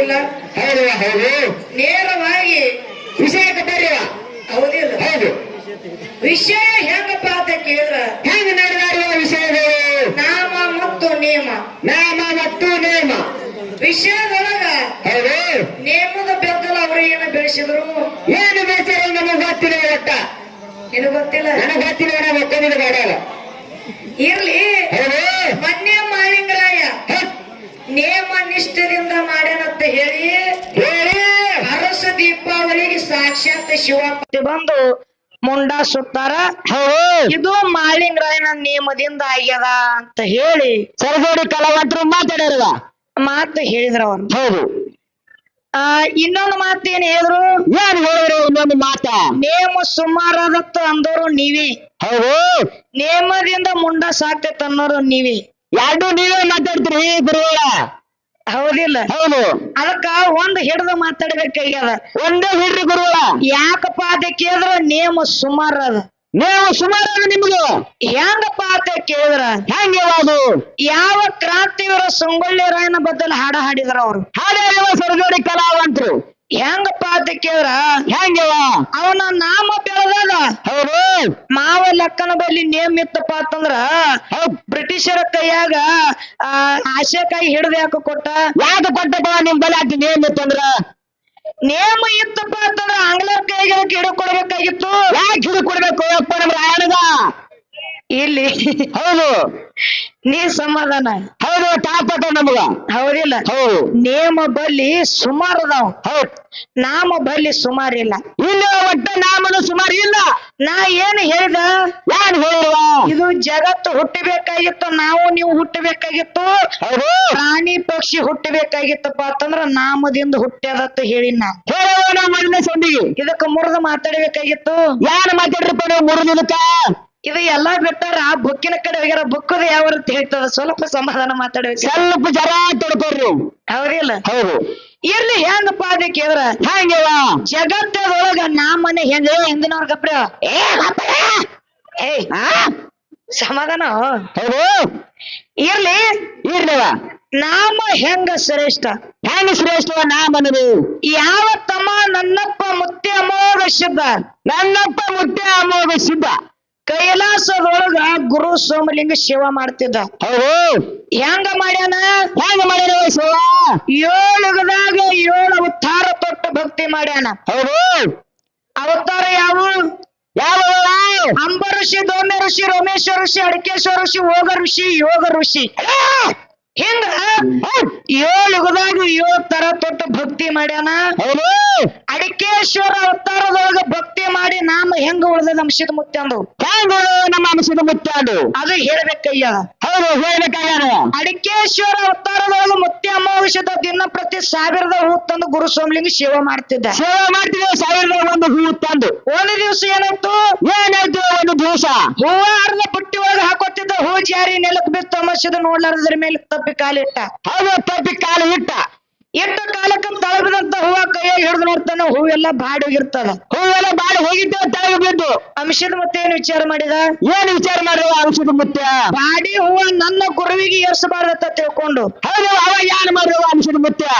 ಮಾತಿಲ್ಲ ಹೌದು ಹೌದು. ನೇರವಾಗಿ ವಿಷಯಕ್ಕೆ ಬರ್ರಿವ ಹೌದಿಲ್ಲ ಹೌದು. ವಿಷಯ ಹೆಂಗಪ್ಪ ಅಂತ ಕೇಳಿದ್ರ? ಹೆಂಗ ನಡೆದಾಡುವ ವಿಷಯಗಳು? ನಾಮ ಮತ್ತು ನೇಮ. ನಾಮ ಮತ್ತು ನೇಮ. ವಿಷಯದೊಳಗ ಹೌದು. ನೇಮದ ಬೆದ್ದಲ ಅವರು ಏನು ಬೆಳೆಸಿದ್ರು? ಏನು ಬೆಳೆಸಿದ್ರು ನಮಗೆ ಗೊತ್ತಿಲ್ಲ ಒಟ್ಟ. ಇದು ಗೊತ್ತಿಲ್ಲ. ನನಗೆ ಗೊತ್ತಿಲ್ಲ ನಾವು ಒಕ್ಕದಿನ ಬೇಡಲ್ಲ ಇರ್ಲಿ. ಮೊನ್ನೆ ಮಾಳಿಂಗರಾಯ ನೇಮ ನಿಷ್ಠದಿಂದ ಮಾಡ್ಯಾನಂತ ಹೇಳಿ? ಹೇಳಿ. ಅರಸ ದೀಪಾವಳಿಗೆ ಸಾಕ್ಷಾತ್ ಶಿವ ಬಂದು ಮುಂಡ ಸುತ್ತಾರ. ಇದು ಇದು ಮಾಳಿಂಗರಾಯನ ನೇಮದಿಂದ ಆಗ್ಯದ ಅಂತ ಹೇಳಿ ಸರಜೋಡಿ ಕಲಾವಂತರು ಮಾತಾಡಿರುವ ಮಾತು ಹೇಳಿದ್ರ ಅವ್ರು. ಹೌದು. ಆ ಇನ್ನೊಂದು ಮಾತು ಏನ್ ಹೇಳಿದ್ರು? ಏನ್ ಹೇಳಿದ್ರು ಇನ್ನೊಂದು ಮಾತ? ನೇಮ ಸುಮಾರಾದತ್ತ ಅಂದವರು ನೀವೇ. ಹೌದು. ನೇಮದಿಂದ ಮುಂಡ ಸಾಕ್ತೈತೆ ಅನ್ನೋರು ನೀವೇ. ಎರಡು ನೀವೇ ಮಾತಾಡ್ತೀರಿ ಗುರುಗಳ? ಹೌದಿಲ್ಲ? ಹೌದು. ಅದಕ್ಕ ಒಂದ್ ಹಿಡ್ದು ಮಾತಾಡ್ಬೇಕಾಗ್ಯದ. ಒಂದೇ ಹಿಡ್ರಿ ಗುರುಗಳ ಯಾಕಪ್ಪ ಅದ ಕೇಳಿದ್ರ ನೇಮ ಸುಮಾರ ಅದ. ನೀವು ಸುಮಾರು ನಿಮ್ಗೆ ಹೆಂಗಪ್ಪ ಅಂತ ಕೇಳಿದ್ರ? ಹೆಂಗೆ ಅದು? ಯಾವ ಕ್ರಾಂತಿವರ ಸಂಗೊಳ್ಳಿ ರಾಯನ ಬದಲು ಹಾಡ ಹಾಡಿದ್ರ ಅವ್ರು. ಹಾಡಿರುವ ಸರಜೋಡಿ ಕಲಾವಂತರು. ಹೆಂಗಪ್ಪ ಅಂತ ಕೇಳ್ರ ಹೆಂಗವ? ಅವನ ನಾಮ ಬೆಳೆದದ ಹೌದು. ಮಾವ ಲೆಕ್ಕನ ಬಲ್ಲಿ ನೇಮ್ ಇತ್ತಪ್ಪ ಅಂತಂದ್ರ ಬ್ರಿಟಿಷರ ಕೈಯಾಗ ಆ ಆಶೆಕಾಯಿ ಹಿಡಿದ ಯಾಕ ಕೊಟ್ಟ? ಯಾಕೆ ಕೊಟ್ಟಪ್ಪ ನಿಮ್ ಬಲಿ ಅದ್ ನೇಮ್ ಇತ್ತಂದ್ರ ನೇಮ ಇತ್ತಪ್ಪ ಅಂತಂದ್ರ ಆಂಗ್ಲರ ಕೈಗೆ ಹಿಡಿದು ಕೊಡ್ಬೇಕಾಗಿತ್ತು. ಯಾಕೆ ಹಿಡಿದು ಕೊಡ್ಬೇಕು ಅಪ್ಪ ನಮ್ ರಾಯಣಗ? ಇಲ್ಲಿ ಹೌದು. ನೀ ಸಮಾಧಾನ. ಹೌದು. ತಾಪಟ ನಮಗ? ಹೌದಿಲ್ಲ. ಹೌದು. ನೇಮ ಬಲ್ಲಿ ಸುಮಾರು ಅದಾವ. ಹೌದ್. ನಾಮ ಬಲ್ಲಿ ಸುಮಾರು ಇಲ್ಲ. ಒಟ್ಟ ನಾಮನು ಸುಮಾರು ಇಲ್ಲ. ನಾ ಏನ್ ಹೇಳ್ದ? ಯಾನ್ ಹೇಳುವ ಇದು ಜಗತ್ತು ಹುಟ್ಟಬೇಕಾಗಿತ್ತು ನಾವು ನೀವು ಹುಟ್ಟಬೇಕಾಗಿತ್ತು. ಹೌದು. ಪ್ರಾಣಿ ಪಕ್ಷಿ ಹುಟ್ಟಬೇಕಾಗಿತ್ತಪ್ಪ ಅಂತಂದ್ರ ನಾಮದಿಂದ ಹುಟ್ಟ್ಯದತ್ತ ಹೇಳಿ ನಾ. ಹೇಳುವ ನಮ್ಮ ಸಂದಿಗೆ. ಇದಕ್ಕ ಮುರಿದು ಮಾತಾಡಬೇಕಾಗಿತ್ತು. ಯಾರು ಮಾತಾಡ್ರಿಪ್ಪ ನೀವು ಮುರಿದಿದ್ದಕ್ಕ ಇದು ಎಲ್ಲಾ ಬಿಟ್ಟಾರ ಬುಕ್ಕಿನ ಕಡೆ ಹೋಗ್ಯಾರ ಬುಕ್ಕದ ಯಾವ ಅಂತ ಹೇಳ್ತದ? ಸ್ವಲ್ಪ ಸಮಾಧಾನ ಮಾತಾಡ್ಬೇಕು. ಸ್ವಲ್ಪ ಜರ ತಡ್ಕೊಡ್ರಿ ಹೌದಿಲ್ಲ? ಹೌದು. ಇರ್ಲಿ ಹೆಂಗಪ್ಪ ಅದೇ ಕೇಳಿದ್ರ ಹೆಂಗೆವ? ಜಗತ್ತದೊಳಗ ನಾಮನೆ ಹೆಂಗ? ಹಿಂದಿನವ್ರ ಕಪ್ರ ಏ ಏ? ಸಮಾಧಾನ? ಹೌದು. ಇರ್ಲಿ. ಇರ್ಲಿವ? ನಾಮ ಹೆಂಗ ಶ್ರೇಷ್ಠ? ಹೆಂಗ ಶ್ರೇಷ್ಠ ನಾಮನದು ಯಾವ ತಮ್ಮ ನನ್ನಪ್ಪ ಮುತ್ತೆ ಅಮೋಘ ಶುದ್ಧ? ನನ್ನಪ್ಪ ಮುತ್ತೆ ಅಮೋಘ ಸಿದ್ಧ ಕೈಲಾಸದೊಳಗ ಗುರು ಸೋಮಲಿಂಗ ಸೇವಾ ಮಾಡ್ತಿದ್ದ. ಹೆಂಗ ಮಾಡ್ಯಾನ? ಹೆಂಗ ಮಾಡ್ಯಾನ ಶಿವ ಏಳು ಯುಗದಾಗ ಏಳು ಅವತಾರ ತೊಟ್ಟು ಭಕ್ತಿ ಮಾಡ್ಯಾನ. ಹೌದು. ಅವತಾರ ಯಾವ? ಯಾವ? ಅಂಬ ಋಷಿ ದೋಮ್ಯ ಋಷಿ ರೋಮೇಶ್ವರ ಋಷಿ ಅಡಿಕೇಶ್ವರ ಋಷಿ ಹೋಗ ಋಷಿ ಯೋಗ ಋಷಿ. ಹಿಂಗ ಏಳು ಯುಗದಾಗ ಏಳು ತರ ತೊಟ್ಟು ಭಕ್ತಿ ಮಾಡ್ಯಾನ? ಹೌದು. ಅಡಿಕೇಶ್ವರ ಅವತಾರದೊಳಗ ಭಕ್ತಿ ಮಾಡಿ ನಾಮ ಹೆಂಗ ಉಳಿದ ಅಂಶದ ಮುತ್ತೆ ಮುತ್ತಂದು ಹೆಂಗ ನಮ್ಮ ಅಂಶದ ಮುತ್ತಂದು ಅದು ಹೇಳ್ಬೇಕಯ್ಯ. ಹೌದು ಹೇಳ್ಬೇಕಾಗ್ಯಾರ ಅಡಿಕೇಶ್ವರ ಅವತಾರದೊಳಗ ಮುತ್ತೆ ಅಮಾವಾಸ್ಯದ ದಿನ ಪ್ರತಿ ಸಾವಿರದ ಹೂ ತಂದು ಗುರು ಸೋಮಲಿಂಗ ಸೇವೆ ಮಾಡ್ತಿದ್ದ. ಸೇವೆ ಮಾಡ್ತಿದ್ದೆ ಸಾವಿರದ ಒಂದು ಹೂ ತಂದು. ಒಂದು ದಿವಸ ಏನಾಯ್ತು? ಏನಾಯ್ತು ಒಂದು ದಿವಸ? ಹೂವ ಅರ್ಧ ಪುಟ್ಟಿ ಒಳಗ ಹಾಕೋತಿದ್ದ ಹೂ ಜಾರಿ ನೆಲಕ್ ಬಿತ್ತು. ಅಮಾವಾಸ್ಯದ ನೋಡ್ಲಾರ್ದ್ರ ಮೇಲೆ ತಪ್ಪಿ ಕಾಲಿಟ್ಟ ಹೌದು ತಪ್ಪಿ ಕಾಲು ಇಟ್ಟ. ಇಟ್ಟ ಕಾಲಕ್ಕ ತಳಬಿದಂತ ಹೂವ ಕೈಯಾಗ ಹಿಡಿದು ನೋಡ್ತಾನ ಹೂವೆಲ್ಲ ಬಾಡಿ ಹೋಗಿರ್ತದ. ಹೂವೆಲ್ಲ ಬಾಡಿ ಹೋಗಿದ್ದ ತಳಗ ಬಿದ್ದು. ಅಂಶದ ಮತ್ತೆ ಏನ್ ವಿಚಾರ ಮಾಡಿದ? ಏನ್ ವಿಚಾರ ಮಾಡಿದ ಅಂಶದ ಮುತ್ತೆ? ಬಾಡಿ ಹೂವ ನನ್ನ ಗುರುವಿಗೆ ಏರ್ಸಬಾರ್ದತ್ತ ತಿಳ್ಕೊಂಡು. ಹೌದು ಅವ ಯಾನ್ ಮಾಡಿರುವ ಅಂಶದ ಮುತ್ತೆ?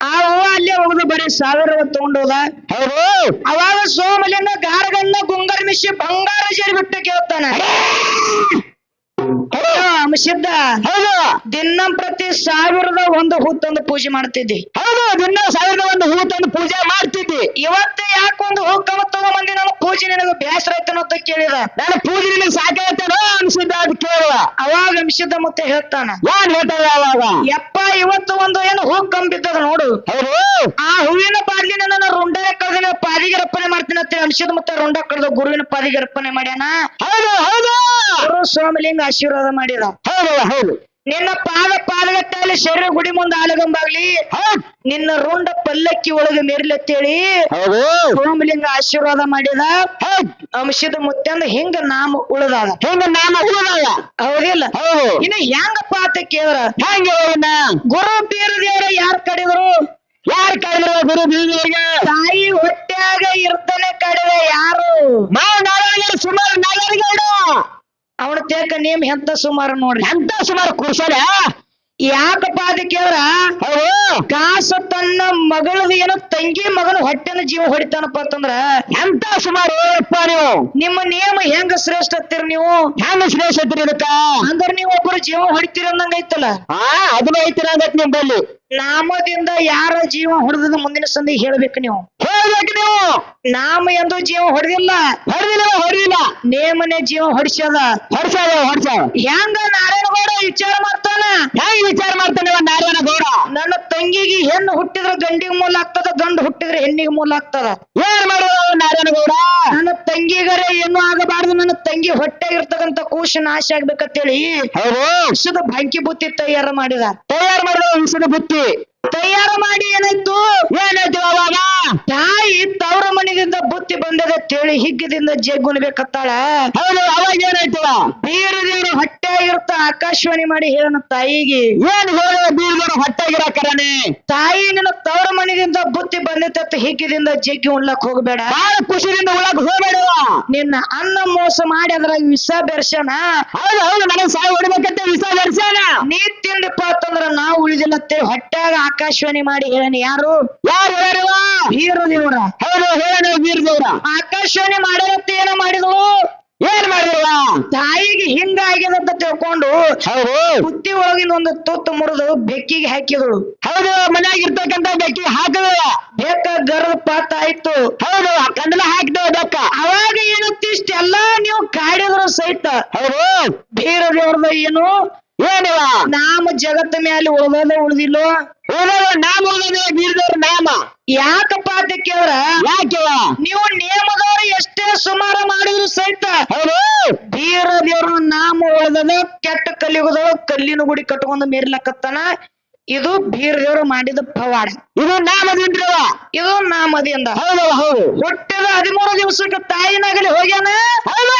ಆ ಹೂವ ಅಲ್ಲೇ ಹೋಗುದು ಬರೀ ಸಾವಿರ ತಗೊಂಡೋದ ಹೌದು. ಅವಾಗ ಸೋಮಲಿನ ಗಾರಗನ್ನ ಗುಂಗರ್ ಮಿಶಿ ಬಂಗಾರ ಸೇರಿ ಬಿಟ್ಟು ಕೇಳ್ತಾನ. ಅಂಶದ್ದ ಹೌದು. ದಿನ ಪ್ರತಿ ಸಾವಿರದ ಒಂದು ಹೂ ತಂದು ಪೂಜೆ ಮಾಡ್ತಿದ್ದಿ. ಹೌದು ದಿನ ಸಾವಿರದ ಒಂದು ಹೂ ತಂದು ಪೂಜೆ ಮಾಡ್ತಿದ್ದಿ. ಇವತ್ತೆ ಯಾಕೊಂದು ಹೂ ಕವ ತಗೊಂಬಂದಿ ನಾನು ಪೂಜೆ ನಿನಗೆ ಬೇಸರ ಐತನೋ ಅಂತ ಕೇಳಿದ. ನಾನು ಪೂಜೆ ನಿನಗೆ ಸಾಕಾಯ್ತಾನೋ ಅನ್ಸಿದ್ದ ಅದು ಕೇಳುವ. ಅವಾಗ ನಿಮಿಷದ ಮತ್ತೆ ಹೇಳ್ತಾನ. ಏನ್ ಹೇಳ್ತಾರ ಅವಾಗ? ಯಪ್ಪ ಇವತ್ತು ಒಂದು ಏನು ಹೂ ಕಂಬಿದ್ದದ ನೋಡು. ಹೌದು. ಆ ಹೂವಿನ ಪಾದಿನ ನನ್ನ ರುಂಡೆ ಕಳೆದ ಪಾದಿಗೆ ರಪ್ಪನೆ ಮಾಡ್ತೀನಿ ಅಂತ ಅಂಶದ ಮತ್ತೆ ರುಂಡ ಕಳೆದ ಗುರುವಿನ ಪಾದಿಗೆ ರಪ್ಪನೆ ಮಾಡ್ಯಾನ? ಹೌದು ಹೌದು. ಗುರು ಸೋಮಲಿಂಗ ಆಶೀರ್ವಾದ ಮಾಡಿದ. ಹೌದು ಹೌದು. ನಿನ್ನ ಪಾದ ಪಾದಗಟ್ಟಲ್ಲಿ ಶರೀರ ಗುಡಿ ಮುಂದೆ ಆಲಗಂಬಾಗ್ಲಿ ಹೌದು. ನಿನ್ನ ರುಂಡ ಪಲ್ಲಕ್ಕಿ ಒಳಗೆ ಮೇರ್ಲತ್ತೇಳಿ ಹೌದು. ಸೋಮಲಿಂಗ ಆಶೀರ್ವಾದ ಮಾಡಿದ. ಹೌದು. ಅಂಶದ ಮುತ್ಯಂದ ಹಿಂಗ ನಾಮ ಉಳದಾದ. ಹಿಂಗ ನಾಮ ಉಳಿದವ ಹೌದಿಲ್ಲ? ಹೌದು. ಇನ್ನು ಹೆಂಗಪ್ಪ ಅಂತ ಕೇಳಿದ್ರ? ಹೆಂಗೆ ಗುರು ಬೀರ ದೇವ್ರ ಯಾರ್ ಕಡಿದ್ರು? ಯಾರ್ ಕಡಿದ್ರು ಗುರು ಬೀದಿಗೆ ತಾಯಿ ಹೊಟ್ಟ್ಯಾಗ ಇರ್ತಾನೆ ಕಡಿದ ಯಾರು? ಮಾವ ನಾರಾಯಣ ಸುಮಾರು ನಾಗರಿಗೌಡ ಅವನ ತೇಕ ನೇಮ್ ಎಂತ ಸುಮಾರು ನೋಡ್ರಿ. ಎಂತ ಸುಮಾರು ಕುರ್ಸೋಣ ಯಾಕಪ್ಪ ಅದಕ್ಕೆ ಕಾಸು ತನ್ನ ಮಗಳದ ಏನೋ ತಂಗಿ ಮಗನ ಹೊಟ್ಟೆನ ಜೀವ ಹೊಡಿತಾನಪ್ಪ ಅಂತಂದ್ರ. ಎಂತ ಸುಮಾರು ನೀವು? ನಿಮ್ಮ ನಿಯಮ ಹೆಂಗ ಶ್ರೇಷ್ಠ ಹತ್ತೀರಿ ನೀವು? ಹೆಂಗ ಶ್ರೇಷ್ಠತ್ರಿ ಇದಕ್ಕ? ಅಂದ್ರ ನೀವು ಒಬ್ಬರು ಜೀವ ಹೊಡಿತೀರಿ ಅಂದಂಗ ಐತಲ್ಲ? ಆ ಅದನ್ನ ಐತಿರ ಅಂದ ನಿಮ್ಮಲ್ಲಿ ನಾಮದಿಂದ ಯಾರ ಜೀವ ಹೊಡೆದ ಮುಂದಿನ ಸಂದಿ ಹೇಳ್ಬೇಕು ನೀವು. ನೀವು? ನಾಮ ಎಂದು ಜೀವ ಹೊಡೆದಿಲ್ಲ. ಹೊಡೆದಿಲ್ಲ ಹೊಡೆದಿಲ್ಲ? ನೇಮನೆ ಜೀವ ಹೊಡಿಸದ ಹೊಡ್ಸಾವ ಹೊಡ್ಸಾವ ಹೆಂಗ ನಾರಾಯಣಗೌಡ ವಿಚಾರ ಮಾಡ್ತಾನ? ಹೆಂಗ್ ವಿಚಾರ ಮಾಡ್ತಾನೆ ಇವ ನಾರಾಯಣ ಗೌಡ? ನನ್ನ ತಂಗಿಗೆ ಹೆಣ್ಣು ಹುಟ್ಟಿದ್ರೆ ಗಂಡಿಗೆ ಮೂಲ ಆಗ್ತದ ಗಂಡು ಹುಟ್ಟಿದ್ರೆ ಹೆಣ್ಣಿಗೆ ಮೂಲ ಆಗ್ತದ. ಏನ್ ಮಾಡೋದು ನಾರಾಯಣ ಗೌಡ? ನನ್ನ ತಂಗಿಗರೆ ಏನು ಆಗಬಾರ್ದು ನನ್ನ ತಂಗಿ ಹೊಟ್ಟೆ ಇರ್ತಕ್ಕಂತ ಕೂಶ ನಾಶ ಆಗ್ಬೇಕಂತೇಳಿ ಹೌದು. ವಿಷದ ಬೆಂಕಿ ಬುತ್ತಿ ತಯಾರು ಮಾಡಿದ. ತಯಾರು ಮಾಡಿದ ವಿಷದ ಬುತ್ತಿ. ತಯಾರು ಮಾಡಿ ಏನಾಯ್ತು? ಏನಾಯ್ತು ಅವಾಗ ತಾಯಿ ತವರ ಮನೆಯಿಂದ ಬುತ್ತಿ ಬಂದದ ತೇಳಿ ಹಿಗ್ಗದಿಂದ ಜಗ್ಗುನ್ಬೇಕತ್ತಾಳ ಹೌದು ಅವಾಗ ಏನಾಯ್ತು ಬೀರ ದೇವ್ರು ಹೊಟ್ಟೆ ಇರ್ತ ಆಕಾಶವಾಣಿ ಮಾಡಿ ಹೇಳನ ತಾಯಿಗೆ. ಏನ್ ಹೇಳ ಬೀರ್ಗರು ಹೊಟ್ಟೆಗಿರಕರನೆ ತಾಯಿ ನಿನ್ನ ತವರ ಮನೆಯಿಂದ ಬುತ್ತಿ ಬಂದಿತ್ತು ಹಿಗ್ಗಿದಿಂದ ಜಗ್ಗಿ ಉಣ್ಲಕ್ ಹೋಗ್ಬೇಡ. ಬಹಳ ಖುಷಿಯಿಂದ ಉಳಕ್ ಹೋಗ್ಬೇಡ ನಿನ್ನ ಅನ್ನ ಮೋಸ ಮಾಡಿ ಅದ್ರಾಗ ವಿಷ ಬೆರ್ಸನ ಹೌದು ಹೌದು ನನಗೆ ಸಾಯಿ ಹೊಡಿಬೇಕಂತ ವಿಷ ಬೆರ್ಸನ ನೀ ತಿಂದಪ್ಪ ಅಂತಂದ್ರ ನಾವು ಉಳಿದಿಲ್ಲ ಅಂತೇಳಿ ಹೊಟ್ಯಾಗ ಆಕಾಶವಾಣಿ ಮಾಡಿ ಹೇಳನ ಯಾರು? ಯಾರು ಹೇಳುವ ವೀರ ದೇವ್ರ ಹೌದು ಹೇಳ ಬೀರ್ದೇವ್ರ ಆಕಾಶವಾಣಿ ಮಾಡಿರತ್ತೆ ಏನ ಮಾಡಿದ್ವು ಏನ್ ಮಾಡಿದ್ರಲ್ಲ ತಾಯಿಗೆ ಹಿಂಗಾಗ್ಯದ ಅಂತ ತಿಳ್ಕೊಂಡು ಹೌದು. ಬುತ್ತಿ ಒಳಗಿನ ಒಂದು ತುತ್ತು ಮುರಿದು ಬೆಕ್ಕಿಗೆ ಹಾಕಿದಳು. ಹೌದು ಮನ್ಯಾಗ ಇರ್ತಕ್ಕಂತ ಬೆಕ್ಕಿ ಹಾಕಿದಳ ಬೆಕ್ಕ ಗರ್ಭ ಪಾತ ಆಯ್ತು. ಹೌದು ಕಂಡಲ ಹಾಕಿದ ಬೆಕ್ಕ. ಅವಾಗ ಏನಂತ ಇಷ್ಟೆಲ್ಲ ನೀವು ಕಾಡಿದ್ರು ಸಹಿತ. ಹೌದು. ಬೀರ ದೇವ್ರದ ಏನು? ಏನಿಲ್ಲ ನಾಮ ಜಗತ್ತ ಮೇಲೆ ಉಳ್ದದ ಉಳ್ದಿಲ್ಲೋ? ನಾಮ ಉಳಿದ ಬೀರದವ್ರ ನಾಮ. ಯಾಕಪ್ಪ ಅಂತ ಕೇಳ್ರ ಯಾಕೆ? ನೀವು ನೇಮದವ್ರು ಎಷ್ಟೇ ಸುಮಾರ ಮಾಡಿದ್ರು ಸಹಿತ ಹೌದು. ಬೀರ ದೇವ್ರ ನಾಮ ಉಳ್ದದ ಕೆಟ್ಟ ಕಲಿಯುಗದ ಕಲ್ಲಿನ ಗುಡಿ ಕಟ್ಕೊಂಡು ಮೇರ್ಲಕತ್ತಾನ. ಇದು ಬೀರ ದೇವ್ರು ಮಾಡಿದ ಪವಾಡ. ಇದು ನಾಮದಿಂದ್ರವ ಇದು ನಾಮದಿಂದ. ಹೌದು ಹೌದು. ಹುಟ್ಟಿದ ಹದಿಮೂರು ದಿವಸಕ್ಕೆ ತಾಯಿನಾಗಲಿ ಹೋಗ್ಯಾನ? ಹೌದು.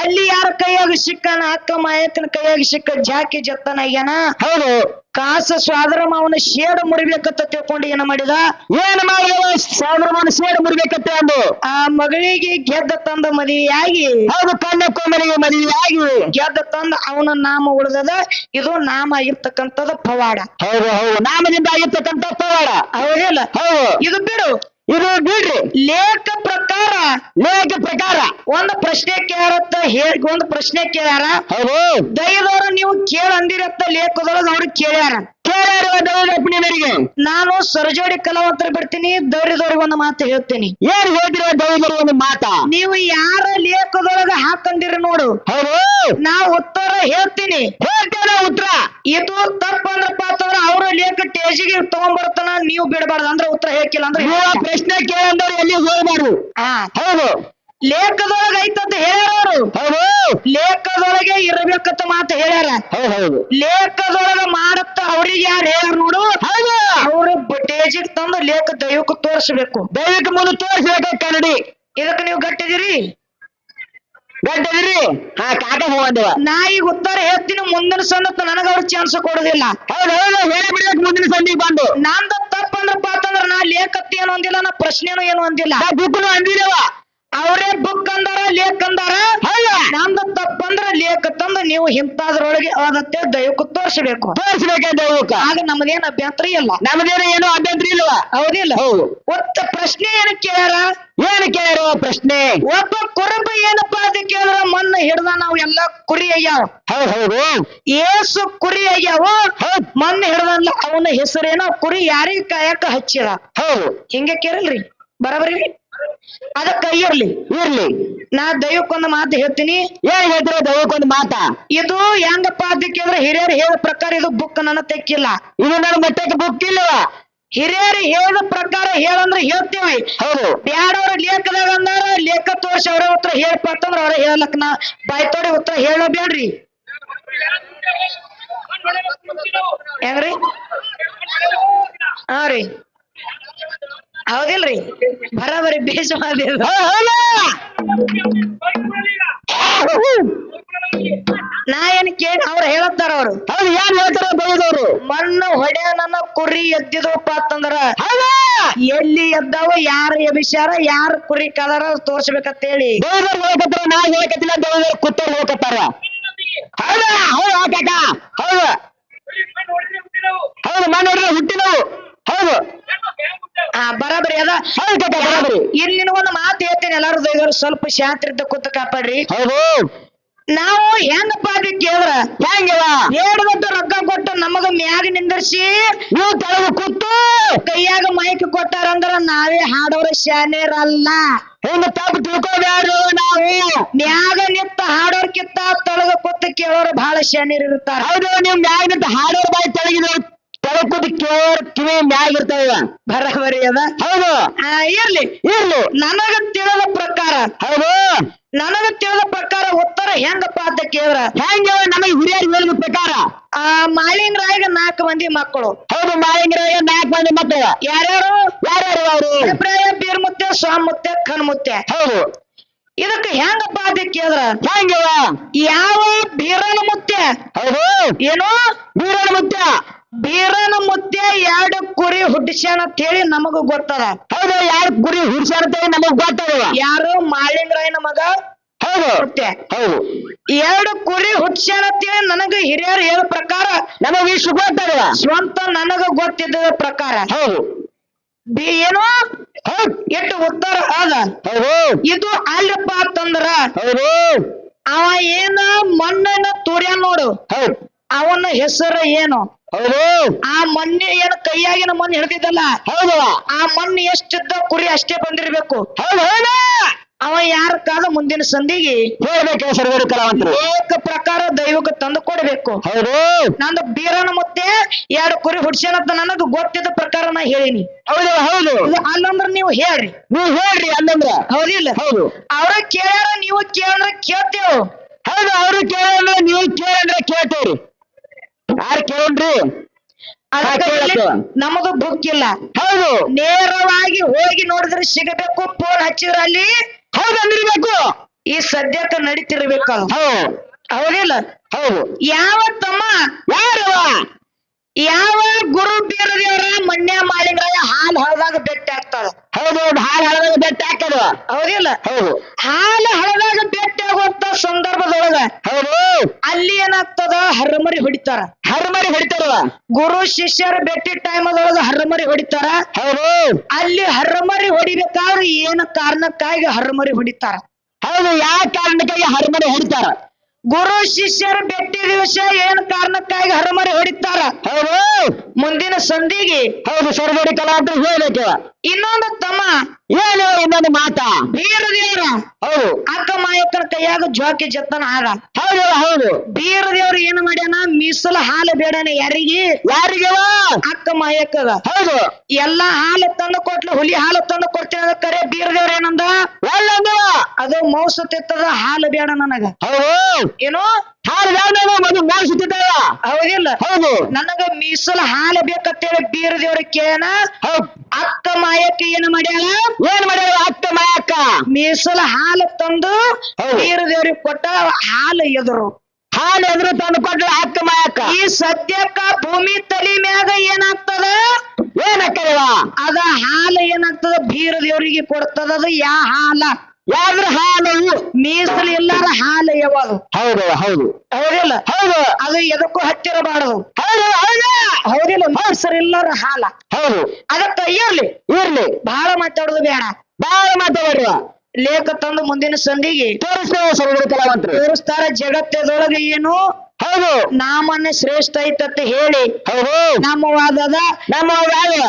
ಅಲ್ಲಿ ಯಾರ ಕೈಯಾಗ ಸಿಕ್ಕನ? ಅಕ್ಕ ಮಾಯಕ್ಕನ ಕೈಯಾಗ ಸಿಕ್ಕ ಜಾಕಿ ಜತ್ತನಾಗ್ಯಾನ? ಹೌದು. ಕಾಸ ಸ್ವಾದರ ಅವನ ಶೇಡ ಮುರಿಬೇಕಂತ ತಿಳ್ಕೊಂಡು ಏನ ಮಾಡಿದ? ಏನ್ ಮಾಡಿದ ಸಾವಿರ ಶೇಡ ಸೇಡ್ ಮುರಿಬೇಕತ್ತೆ ಅಂದು. ಆ ಮಗಳಿಗೆ ಗೆದ್ದ ತಂದ ಮದುವೆಯಾಗಿ. ಹೌದು ಕನ್ಯಾಕುಮಾರಿಗೆ ಮದುವೆಯಾಗಿ. ಗೆದ್ದ ತಂದ ಅವನ ನಾಮ ಉಳಿದದ. ಇದು ನಾಮ ಆಗಿರ್ತಕ್ಕಂಥದ್ದು ಪವಾಡ. ಹೌದು ಹೌದು. ನಾಮದಿಂದ ಆಗಿರ್ತಕ್ಕಂಥ ಪವಾಡ. ಹೌದಿಲ್ಲ ಹೌದು. ಇದು ಬಿಡು. ಇದು ಬಿಡ್ರಿ. ಲೇಖ ಪ್ರಕಾರ ಲೇಖ ಪ್ರಕಾರ. ಒಂದು ಪ್ರಶ್ನೆ ಕೇಳತ್ತ ಹೇಳಿ ಒಂದು ಪ್ರಶ್ನೆ ಕೇಳ್ಯಾರ. ಹೌದು. ದೈವದವ್ರು ನೀವು ಕೇಳ ಅಂದಿರತ್ತ ಲೇಖದೊಳಗ ಅವ್ರಿಗೆ ಕೇಳ್ಯಾರ. ದೌಲಪ್ಪನಿನರಿಗೆ ನಾನು ಸರ್ಜೋಡಿ ಕಲಾವಂತರ ಬಿಡ್ತೀನಿ ದೌರ್ಯದವ್ರಿಗೆ ಒಂದು ಮಾತು ಹೇಳ್ತೀನಿ. ಏನ್ ಹೇಳ್ತಿರೋ ದೌಲರು ಒಂದು ಮಾತ? ನೀವು ಯಾರ ಲೇಖದೊಳಗ ಹಾಕಂದಿರ ನೋಡು. ಹೌದು. ನಾ ಉತ್ತರ ಹೇಳ್ತೀನಿ. ಹೇಳ್ತೇನೆ ಉತ್ತರ. ಇದು ತಪ್ಪಂದ್ರಪ್ಪ ಅಂತಂದ್ರ ಅವ್ರ ಲೇಖ ಟೇಜಿಗೆ ತಗೊಂಡ್ಬರ್ತಾನ ನೀವು ಬಿಡಬಾರ್ದು. ಅಂದ್ರೆ ಉತ್ತರ ಹೇಕಿಲ್ಲ ಅಂದ್ರೆ ಪ್ರಶ್ನೆ ಕೇಳಂದ್ರೆ ಎಲ್ಲಿ ಹೋಗ್ಬಾರ್ದು ಹಾ. ಹೌದು. ಲೇಖದೊಳಗ ಐತಂತ ಹೇಳ್ಯಾರ ಅವರು. ಹೌದು. ಲೇಖದೊಳಗೆ ಇರ್ಬೇಕಂತ ಮಾತು ಹೇಳ್ಯಾರ. ಹೌದು ಹೌದು. ಲೇಖದೊಳಗ ಮಾಡತ್ತ ಅವ್ರಿಗೆ ಯಾರು ಹೇಳ ನೋಡು. ಹೌದು. ಅವ್ರ ಟೇಜಿಗೆ ತಂದು ಲೇಖ ದೈವಕ್ಕೆ ತೋರಿಸ್ಬೇಕು. ದೈವಕ್ಕೆ ಮುಂದೆ ತೋರಿಸ್ಬೇಕು ಕನ್ನಡಿ. ಇದಕ್ಕೆ ನೀವು ಗಟ್ಟಿದಿರಿ. ಗಡ್ಡದಿರಿ ಹಾ ಹೋಗಂದೇವ ನಾ ಈಗ ಉತ್ತರ ಹೇಳ್ತೀನಿ ಮುಂದಿನ ಸಣ್ಣತ್ತ ನನಗ ಅವ್ರ ಚಾನ್ಸ್ ಕೊಡುದಿಲ್ಲ. ಹೌದು ಹೌದು ಹೇಳಿ ಬಿಡ್ಬೇಕು ಮುಂದಿನ ಸಂದಿಗೆ ಬಂದು. ನಂದ ತಪ್ಪಂದ್ರಪ್ಪ ಅಂತಂದ್ರ ನಾ ಲೇಖತ್ತಿ ಏನು ಅಂದಿಲ್ಲ ನಾ ಪ್ರಶ್ನೆನೂ ಏನು ಅಂದಿಲ್ಲ. ಬುಕ್ನು ಅಂದಿರವ ಅವರೇ ಬುಕ್ ಅಂದಾರ ಲೇಖ ಅಂದಾರ. ನಮ್ದು ನಂದ ತಪ್ಪಂದ್ರ ಲೇಖ ತಂದ ನೀವು ಇಂತಾದ್ರೊಳಗೆ ಅದತ್ತೆ ದೈವಕ್ಕೆ ತೋರಿಸಬೇಕು. ತೋರಿಸ್ಬೇಕ ದೈವಕ್ಕ ಆಗ ನಮ್ದೇನ್ ಅಭ್ಯಂತರ ಇಲ್ಲ. ನಮ್ದೇನ ಏನು ಅಭ್ಯಂತರ ಇಲ್ವ ಹೌದಿಲ್ಲ. ಹೌದು. ಒತ್ತ ಪ್ರಶ್ನೆ ಏನು ಕೇಳ್ಯಾರ? ಏನು ಕೇಳ ಪ್ರಶ್ನೆ? ಒಬ್ಬ ಕುರುಬ ಏನಪ್ಪಾ ಕುರಿ ಆಗ್ಯಾವ ಹೌದು ಹೌದು. ಏಸು ಕುರಿ ಆಗ್ಯಾವ ಹೌದ್. ಮಣ್ಣು ಹಿಡ್ದಲ್ಲ ಅವನ ಹೆಸರೇನೋ ಕುರಿ ಯಾರಿಗ ಕಾಯಕ ಹಚ್ಚಿದ ಹೌದು. ಹಿಂಗೆ ಕೇರಲ್ರಿ. ಬರಬರಿ? ಅದ ಕೈಯಿರ್ಲಿ ಇರ್ಲಿ. ನಾ ದೈವಕ್ಕೊಂದು ಮಾತು ಹೇಳ್ತೀನಿ. ಏನ್ ಹೇಳ್ತೀರ ದೈವಕ್ಕೊಂದು ಮಾತ? ಇದು ಹೆಂಗಪ್ಪ ಅದಕ್ಕೆ ಹಿರಿಯರು ಹೇಳ ಪ್ರಕಾರ ಇದು ಬುಕ್ ನನ್ನ ತೆಕ್ಕಿಲ್ಲ. ಇದು ನನ್ನ ಮಟ್ಟಕ್ಕೆ ಬುಕ್ ಇಲ್ಲವ. ಹಿರಿಯರು ಹೇಳಿದ ಪ್ರಕಾರ ಹೇಳಂದ್ರೆ ಹೇಳ್ತೀವಿ. ಹೌದು. ಬ್ಯಾಡವ್ರ ಲೇಖದಾಗ ಅಂದಾರ ಲೇಖ ತೋರಿಸಿ ಅವ್ರ ಉತ್ತರ ಹೇಳ್ಪತ್ತಂದ್ರ ಅವ್ರ ಹೇಳಕ್ ನಾ ಬಾಯ್ತೋಡಿ ಉತ್ತರ ಹೇಳೋ ಬೇಡ್ರಿ ಹೆಂಗ್ರಿ ಹಾ ರೀ. ಹೌದಿಲ್ರಿ? ಬರಾಬರಿ ಹೌದು. ನಾ ಏನ್ ಕೇಳಿ ಅವ್ರ ಹೇಳತ್ತಾರ ಅವ್ರು? ಹೌದು ಏನ್ ಹೇಳ್ತಾರ ಬೈದವ್ರು ಮಣ್ಣು ಹೊಡ್ಯಾನ ಕುರಿ ಎದ್ದಿದವಪ್ಪ ಅಂತಂದ್ರ ಎಲ್ಲಿ ಎದ್ದಾವ ಯಾರ ಎಬಿಸ್ಯಾರ ಯಾರ ಕುರಿ ಕಲರ ತೋರ್ಸ್ಬೇಕಂತ ಹೇಳಿ ಬೈದವ್ರು ಹೋಗತ್ತಾರ ನಾ ಹೇಳಕತ್ತಿಲ್ಲ ಅಂತ ಬೈದವ್ರು ಕೂತವ್ರು ಹೋಗತ್ತಾರ ಹೌದಾ ಹೌದು ಕಾಕ ಹೌದು. ಹೌದು ಮಣ್ಣು ಹೊಡೆದ್ರೆ ಹುಟ್ಟಿದವು. ಹೌದು. ಆ ಬರಾಬರಿ ಅದ. ಹೌದು ಇಲ್ಲಿ ನಿನಗೊಂದು ಮಾತು ಹೇಳ್ತೀನಿ ಎಲ್ಲಾರು ದೈವರು ಸ್ವಲ್ಪ ಶಾಂತಿರ್ದ ಕೂತು ಕಾಪಾಡ್ರಿ. ಹೌದು. ನಾವು ಹೆಂಗಪ್ಪ ಅದಕ್ಕೆ ಕೇಳ್ರ ಏಡ್ಗಟ್ಟು ರೊಕ್ಕ ಕೊಟ್ಟು ನಮಗ ಮ್ಯಾಗ ನಿಂದರ್ಸಿ ನೀವು ತೆಳಗ ಕೂತು. ಕೈಯಾಗ ಮೈಕ್ ಕೊಟ್ಟಾರಂದ್ರ ನಾವೇ ಹಾಡೋರ ಶಾನೇರಲ್ಲ. ಹೆಂಗ ತಪ್ಪು ತಿಳ್ಕೊಬ್ಯಾಡ್ರು ನಾವು? ಮ್ಯಾಗ ನಿಂತ ಹಾಡೋರ್ಕಿತ್ತ ತೊಳಗ ಕೂತು ಕೇಳೋರು ಬಹಳ ಶಾನೇರ್ ಇರ್ತಾರ ಹೌದು ನೀವು ಮ್ಯಾಗ ನಿಂತ ಹಾಡೋರ್ ಬಾಯಿ ತೆಳಗಿದ್ರು ಕೂತು ಕೇಳೋರ್ ಕಿವಿ ಮ್ಯಾಗ ಇರ್ತಾವ ಬರಾಬರಿ ಅದ. ಹೌದು. ಆ, ಇರ್ಲಿ. ಇರ್ಲಿ. ನನಗ ತಿಳಿದ ಪ್ರಕಾರ ಹೌದು. ನನಗ ತಿಳಿದ ಪ್ರಕಾರ ಉತ್ತರ ಹೆಂಗಪ್ಪ ಅಂತ ಕೇಳಿದ್ರ? ಹೆಂಗ ನಮಗೆ ಹಿರಿಯರಿಗೆ ಹೇಳಿದ ಪ್ರಕಾರ. ಆ ಮಾಳಿಂಗರಾಯಿಗ ನಾಲ್ಕು ಮಂದಿ ಮಕ್ಕಳು. ಹೌದು ಮಾಳಿಂಗರಾಯ ನಾಲ್ಕು ಮಂದಿ ಮಕ್ಕಳು. ಯಾರ್ಯಾರು? ಯಾರ್ಯಾರು ಅವರು? ಅಭಿಪ್ರಾಯ ಬೀರ್ಮುತ್ತೆ ಸ್ವಾಮುತ್ತೆ ಕನ್ಮುತ್ತೆ. ಹೌದು. ಇದಕ್ಕೆ ಹೆಂಗಪ್ಪ ಅಂತ ಕೇಳ್ರ ಹೆಂಗವ ಯಾವ ಬೀರನ ಮುತ್ತೆ? ಹೌದು. ಏನು? ಬೀರನ ಮುತ್ಯ ಬೀರನ ಮುತ್ತೆ ಎರಡು ಕುರಿ ಹುಟ್ಟಿಸ್ಯಾನ ಅಂತ ಹೇಳಿ ನಮಗ ಗೊತ್ತದ. ಹೌದು ಯಾರು ಕುರಿ ಹುಡ್ಸಾಡ್ತೇವೆ ನಮಗ್ ಗೊತ್ತದ. ಯಾರು? ಮಾಳಿಂಗರಾಯನ ಮಗ? ಹೌದು ಮುತ್ತೆ. ಹೌದು. ಎರಡು ಕುರಿ ಹುಟ್ಟಿಸ್ಯಾನ ಅಂತ ಹೇಳಿ ನನಗ ಹಿರಿಯರು ಹೇಳೋ ಪ್ರಕಾರ ನಮಗೆ ಇಷ್ಟು ಗೊತ್ತದ. ಸ್ವಂತ ನನಗ ಗೊತ್ತಿದ್ದ ಪ್ರಕಾರ ಹೌದು. ಬಿ ಏನು? ಹೌದು. ಎಷ್ಟು ಉತ್ತರ ಅದ. ಹೌದು. ಇದು ಅಲ್ಲಪ್ಪ ಅಂತಂದ್ರ ಹೌದು. ಅವ ಏನ ಮಣ್ಣನ್ನ ತೋರ್ಯಾನ ನೋಡು. ಹೌದು. ಅವನ ಹೆಸರು ಏನು? ಹೌದು. ಆ ಮಣ್ಣಿ ಏನು ಕೈಯಾಗಿನ ಮಣ್ಣು ಹಿಡ್ದಿದ್ದಲ್ಲ ಹೌದು. ಆ ಮಣ್ಣು ಎಷ್ಟಿದ್ದ ಕುರಿ ಅಷ್ಟೇ ಬಂದಿರ್ಬೇಕು. ಹೌದು ಹೌದು. ಅವ ಯಾರ ಕಾದ ಮುಂದಿನ ಸಂಧಿಗೆ ಹೇಳ್ಬೇಕು ಸರ್ವೇರು ಕಲಾವಂತರು. ಏಕ ಪ್ರಕಾರ ದೈವಕ್ಕೆ ತಂದು ಕೊಡಬೇಕು. ಹೌದು. ನಂದು ಬೀರನ ಮತ್ತೆ ಎರಡು ಕುರಿ ಹುಡ್ಸೇನಂತ ನನಗ ಗೊತ್ತಿದ್ದ ಪ್ರಕಾರ ನಾ ಹೇಳಿನಿ. ಹೌದು ಹೌದು. ಇದು ಅಲ್ಲಂದ್ರ ನೀವು ಹೇಳ್ರಿ. ನೀವು ಹೇಳ್ರಿ ಅಲ್ಲಂದ್ರ. ಹೌದಿಲ್ಲ ಹೌದು. ಅವ್ರ ಕೇಳ್ಯಾರ ನೀವು ಕೇಳಿದ್ರೆ ಕೇಳ್ತೇವ್. ಹೌದು ಅವ್ರು ಕೇಳಂದ್ರೆ ನೀವು ಕೇಳಂದ್ರೆ ಕೇಳ್ತೇವ್ರಿ. ಯಾರು ಕೇಳತ್ತೆ. ನಮಗ ಬುಕ್ ಇಲ್ಲ ಹೌದು. ನೇರವಾಗಿ ಹೋಗಿ ನೋಡಿದ್ರೆ ಸಿಗಬೇಕು ಪೋಲ್ ಹಚ್ಚಿದ್ರ ಅಲ್ಲಿ ಹೌದು ಅಂದಿರ್ಬೇಕು. ಈ ಸದ್ಯಕ್ಕ ನಡೀತಿರ್ಬೇಕು. ಹೌದಿಲ್ಲ? ಹೌದು. ಯಾವ ತಮ್ಮ ಯಾರವ? ಯಾವ ಗುರು ಬೀರದೇವರ ಮಣ್ಯ ಮಾಳಿಂಗರಾಯ ಹಾಲು ಹಳದಾಗ ಬೆಟ್ಟ ಹಾಕ್ತಾರ? ಹೌದು ಹಾಲು ಹಳದಾಗ ಬೆಟ್ಟ ಹಾಕದು ಹೌದಿಲ್ಲ? ಹೌದು. ಹಾಲು ಹಳದಾಗ ಬೆಟ್ಟ ಆಗುವಂತ ಸಂದರ್ಭದೊಳಗ ಹೌದು. ಅಲ್ಲಿ ಏನಾಗ್ತದ? ಹರಮರಿ ಹೊಡಿತಾರ. ಹರಮರಿ ಹೊಡಿತಾರ ಗುರು ಶಿಷ್ಯರ ಬೆಟ್ಟಿ ಟೈಮ್ ಅದೊಳಗ ಹರಮರಿ ಹೊಡಿತಾರ. ಹೌದು. ಅಲ್ಲಿ ಹರಮರಿ ಹೊಡಿಬೇಕಾದ್ರೆ ಏನ ಕಾರಣಕ್ಕಾಗಿ ಹರಮರಿ ಹೊಡಿತಾರ? ಹೌದು ಯಾವ ಕಾರಣಕ್ಕಾಗಿ ಹರಮರಿ ಹೊಡಿತಾರ? ಗುರು ಶಿಷ್ಯರ ಬೆಟ್ಟಿ ದಿವಸ ಏನ್ ಕಾರಣಕ್ಕಾಗಿ ಹರಮರಿ ಹೊಡಿತಾರ? ಹೌದು. ಮುಂದಿನ ಸಂಧಿಗೆ ಹೌದು ಸರ್ವೇರಿ ಕಲಾವಂತರು ಹೇಳ್ಬೇಕು. ಇನ್ನೊಂದು ತಮ್ಮ ಏನು ಇನ್ನೊಂದು ಮಾತ? ಬೀರದೇವ್ರ ಹೌದು. ಅಕ್ಕ ಮಾಯಕ್ಕನ ಕೈಯಾಗ ಜೋಕೆ ಜತ್ತನ ಆಗ ಹೌದು ಹೌದು. ಬೀರದೇವ್ರ ಏನು ಮಾಡ್ಯಾನ? ಮೀಸಲ ಹಾಲು ಬೇಡನ ಯಾರಿಗೆ? ಯಾರಿಗವ ಅಕ್ಕ ಮಾಯಕ್ಕದ ಹೌದು. ಎಲ್ಲಾ ಹಾಲು ತಂದು ಕೊಟ್ಲು ಹುಲಿ ಹಾಲು ತಂದು ಕೊಡ್ತೀನಿ ಅದ ಕರೆ ಬೀರದೇವ್ರ ಏನಂದ? ಒಳ್ಳಂದವ. ಅದು ಮೌಸ ತಿತ್ತದ ಹಾಲು ಬೇಡ ನನಗ. ಹೌದು. ಏನು? ಹಾಲು ಮದು ಮಾಡಿಸುತ್ತಿದ್ದಾವ ಹೌದಿಲ್ಲ. ಹೌದು ನನಗ ಮೀಸಲು ಹಾಲು ಬೇಕಂತೇಳಿ ಬೀರದೇವ್ರ ಕೇಳನ ಹೌದು ಅಕ್ಕ ಮಾಯಕ್ಕ ಏನ್ ಮಾಡ್ಯಾಳ? ಏನ್ ಮಾಡ್ಯಾಳ ಅಕ್ಕ ಮಾಯಕ್ಕ? ಮೀಸಲು ಹಾಲು ತಂದು ಬೀರ ಬೀರದೇವ್ರಿಗೆ ಕೊಟ್ಟ ಹಾಲು ಎದುರು. ಹಾಲು ಎದುರು ತಂದು ಕೊಟ್ಟ ಅಕ್ಕ ಮಾಯಕ್ಕ? ಈ ಸದ್ಯಕ್ಕ ಭೂಮಿ ತಲಿ ಮ್ಯಾಗ ಏನಾಗ್ತದ? ಏನಕ್ಕವ ಅದ ಹಾಲು ಏನಾಗ್ತದ? ಬೀರದೇವ್ರಿಗೆ ಕೊಡ್ತದ ಅದು ಯಾ ಹಾಲ? ಯಾವ್ದ್ರ ಹಾಲು? ಮೀಸಲು ಇಲ್ಲಾರ ಹಾಲು ಯಾವಾಗ ಹೌದು ಹೌದು. ಹೌದಿಲ್ಲ? ಹೌದು. ಅದು ಎದಕ್ಕೂ ಹತ್ತಿರಬಾರದು. ಹೌದು ಹೌದು. ಹೌದಿಲ್ಲ ಮೀಸಲು ಇಲ್ಲಾರ ಹಾಲ. ಹೌದು. ಅದಕ್ಕ ಇರ್ಲಿ. ಇರ್ಲಿ. ಬಹಳ ಮಾತಾಡುದು ಬೇಡ. ಬಹಳ ಮಾತಾಡ್ರಿ ಲೇಖ ತಂದು ಮುಂದಿನ ಸಂಧಿಗೆ ತೋರಿಸ್ತೇವೆ ಸರ್ವೇರಿ ಕಲಾವಂತರು ತೋರಿಸ್ತಾರ ಜಗತ್ತದೊಳಗೆ ಏನು? ಹೌದು. ನಾಮನ್ನೇ ಶ್ರೇಷ್ಠ ಐತತ್ತ ಹೇಳಿ. ಹೌದು. ನಮ್ಮ ವಾದದ ನಮ್ಮ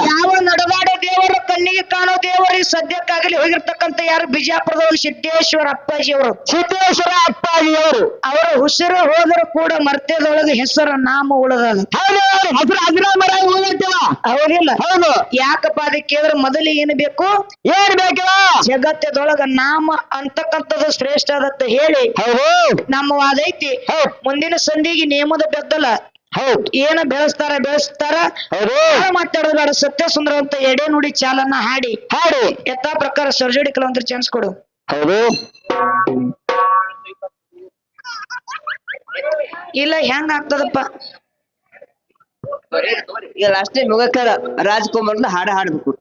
ಯಾವ ನಡೆದಾಡೋ ದೇವರ ಕಣ್ಣಿಗೆ ಕಾಣೋ ದೇವರು ಸದ್ಯಕ್ಕಾಗಲಿ ಹೋಗಿರ್ತಕ್ಕಂಥ ಯಾರು? ಬಿಜಾಪುರದವರು ಸಿದ್ದೇಶ್ವರ ಅಪ್ಪಾಜಿ ಅವರು ಸಿದ್ದೇಶ್ವರ ಅಪ್ಪಾಜಿ ಅವರು ಅವರ ಉಸಿರು ಹೋದರೂ ಕೂಡ ಮರ್ತ್ಯದೊಳಗೆ ಹೆಸರು ನಾಮ ಉಳದಲ್ಲ ಹೌದು. ಹೌದು ಹಸಿರು ಹೋಗಿರ್ತೇವ ಹೌದಿಲ್ಲ. ಹೌದು. ಯಾಕಪ್ಪ ಅದಕ್ಕೆ ಕೇಳಿದ್ರೆ ಮೊದಲಿಗೆ ಏನು ಬೇಕು? ಏನ್ ಬೇಕಿಲ್ಲ ಜಗತ್ತದೊಳಗ ನಾಮ ಅಂತಕ್ಕಂಥದ್ದು ಶ್ರೇಷ್ಠ ಅದತ್ತ ಹೇಳಿ. ಹೌದು. ನಮ್ಮ ವಾದ ಐತಿ ಮುಂದಿನ ಸಂಧಿಗೆ ನಿಯಮದ ಬೆದ್ದಲ್ಲ ಹೌದು. ಏನ ಬೆಳೆಸ್ತಾರ ಬೆಳೆಸ್ತಾರ? ಹೌದು. ಯಾರು ಮಾತಾಡೋದು ಬೇಡ. ಸತ್ಯ ಸುಂದರ ಅಂತ ಎಡೆ ನುಡಿ ಚಾಲನ್ನ ಹಾಡಿ. ಹಾಡು. ಯಥಾ ಪ್ರಕಾರ ಸರ್ಜಡಿ ಕಲಾವಂತರ ಚಾನ್ಸ್ ಕೊಡು. ಹೌದು. ಇಲ್ಲ ಹೆಂಗ್ ಆಗ್ತದಪ್ಪ? ಈಗ ಅಷ್ಟೇ ಮುಗಕರ ರಾಜ್ಕುಮಾರ್ನ ಹಾಡ ಹಾಡ್ಬೇಕು.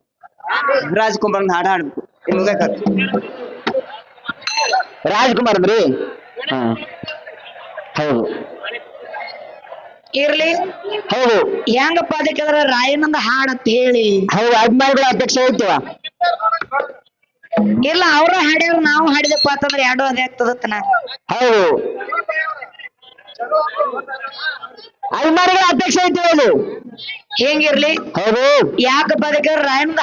ರಾಜ್ಕುಮಾರ್ನ ಹಾಡ ಹಾಡ್ಬೇಕು. ಮುಗಕರ ರಾಜ್ಕುಮಾರ್ ಅಂದ್ರಿ? ಹೌದು. ಇರ್ಲಿ? ಹೌದು. ಹೆಂಗಪ್ಪ ಅದಕ್ಕೆ ರಾಯನಂದ ಹಾಡತ್ ಹೇಳಿ? ಹೌದು ಅಭಿಮಾನಿಗಳ ಅಧ್ಯಕ್ಷ ಹೋಗ್ತೀವ ಇಲ್ಲ ಅವ್ರ ಹಾಡ್ಯಾರ ನಾವು ಹಾಡಿದಪ್ಪ ಅಂತಂದ್ರೆ ಎರಡು ಅದೇ ಆಗ್ತದತ್ತನ ಹೌದು. ಅಭಿಮಾನಿಗಳ ಅಧ್ಯಕ್ಷ ಐತಿ ಅದು? ಹೆಂಗಿರ್ಲಿ? ಹೌದು. ಯಾಕಪ್ಪ ಅದಕ್ಕೆ ರಾಯನಂದ